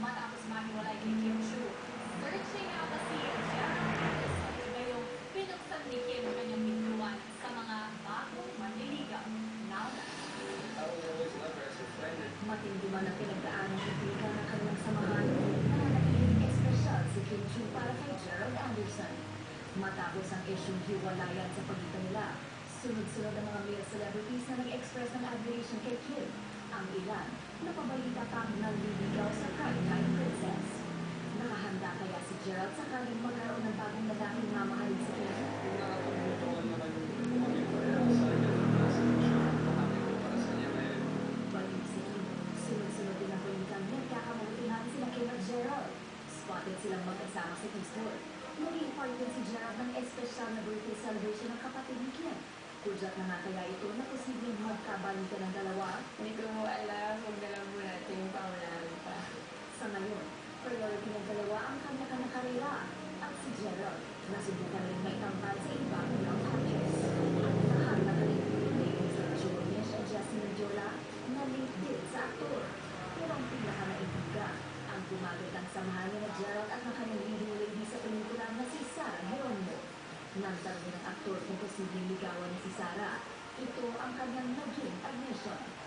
matapos mahiwalay kay Kim Chu. Searching out na Gerald Anderson, iba yung pinuksan ni Kim ang kanyang pintuan sa mga bagong manliligaw. Now na. Friend. Matindi man ang pinagdaanan ng Pika ng kanilang samahan, nananatiling espesyal si Kim Chu para kay Gerald Anderson. Matapos ang isyong hiwalayan sa pagitan nila, sunod-sunod ang mga male celebrities na nag-express ng admiration kay Kim. Ang ilan, napabalita pang nanliligaw sa primetime princess. Nakahanda kaya si Gerald sakaling magkaroon ng bagong lalaking mamahalin sa kanya. Balik si Kim, sunod-sunod din ang balitang at Gerald. Spotted silang magkasama sa Eastwood. Naging part din si Gerald ng espesyal na birthday celebration ng kapatid ni Kim. Kudyat na nga kaya ito na posibleng magkabalikan ng dalawa. Hindi ko mo alam kung dalawa mo natin yung pangunahan pa. Sa ngayon, priority ng dalawa ang kanya-kanya karera. At si Gerald, nasubukan rin may tambal sa ibang young actress. At nakahanda ka rin ladies like Julius at Jessie Medjola na link din sa aktor. Pero ang pinaka-naibigan, ang gumagot ang samahan ni na Gerald at ng kanyang leading lady sa pelikula na si Sarah Geronimo. Nang tanong ng aktor kung posibleng ligawan ni si Sarah, ito ang kanyang naging admission.